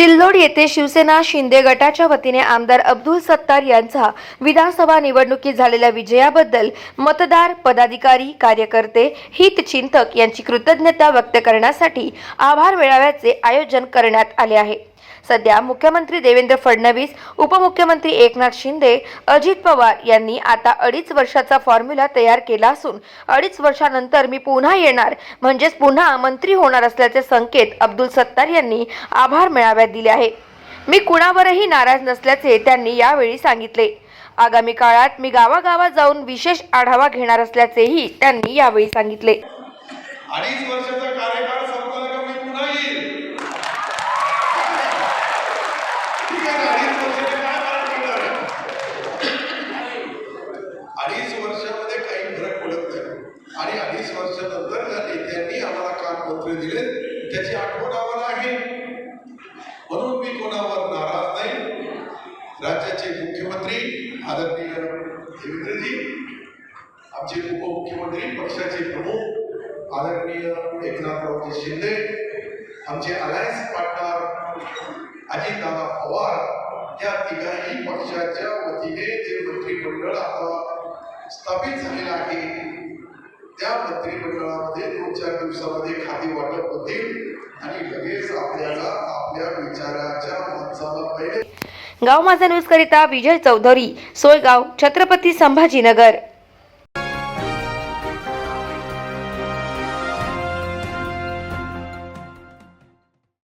सिल्लोड येथे शिवसेना शिंदे गटाच्या वतीने आमदार अब्दुल सत्तार यांचा विधानसभा निवडणुकीत झालेल्या विजयाबद्दल मतदार पदाधिकारी कार्यकर्ते हितचिंतक यांची कृतज्ञता व्यक्त करण्यासाठी आभार मेळाव्याचे आयोजन करण्यात आले आहे. सध्या मुख्यमंत्री देवेंद्र फडणवीस उपमुख्यमंत्री एकनाथ शिंदे अजित पवार यांनी आता अडीच वर्षाचा फॉर्म्युला तयार केला असून अडीच वर्षानंतर मी पुन्हा येणार म्हणजेच पुन्हा मंत्री होणार असल्याचे संकेत अब्दुल सत्तार यांनी आभार मेळाव्यात दिले आहे मी कुणावरही नाराज नसल्याचे त्यांनी यावेळी सांगितले. आगामी काळात मी गावागावात जाऊन विशेष आढावा घेणार असल्याचेही त्यांनी यावेळी सांगितले. अडीच वर्षाचा वीस वर्षानंतर झाली त्यांनी आम्हाला कानपत्र दिले. त्याची आठवण आम्हाला आहे. म्हणून मी कोणावर नाराज नाही. राज्याचे मुख्यमंत्री आदरणीय देवेंद्रजी आमचे उपमुख्यमंत्री पक्षाचे प्रमुख आदरणीय एकनाथरावजी शिंदे आमचे अलायन्स पार्टनर अजितदादा पवार या तिघाही पक्षाच्या वतीने जे मंत्रिमंडळ आता स्थापित झालेलं आहे त्या मंत्रिमंडळामध्ये दोन चार दिवसामध्ये खाती वाटप होतील आणि लगेच आपल्याला आपल्या विचाराच्या माणसाला पहिले गाव माझा न्यूज करिता विजय चौधरी सोयगाव छत्रपती संभाजीनगर.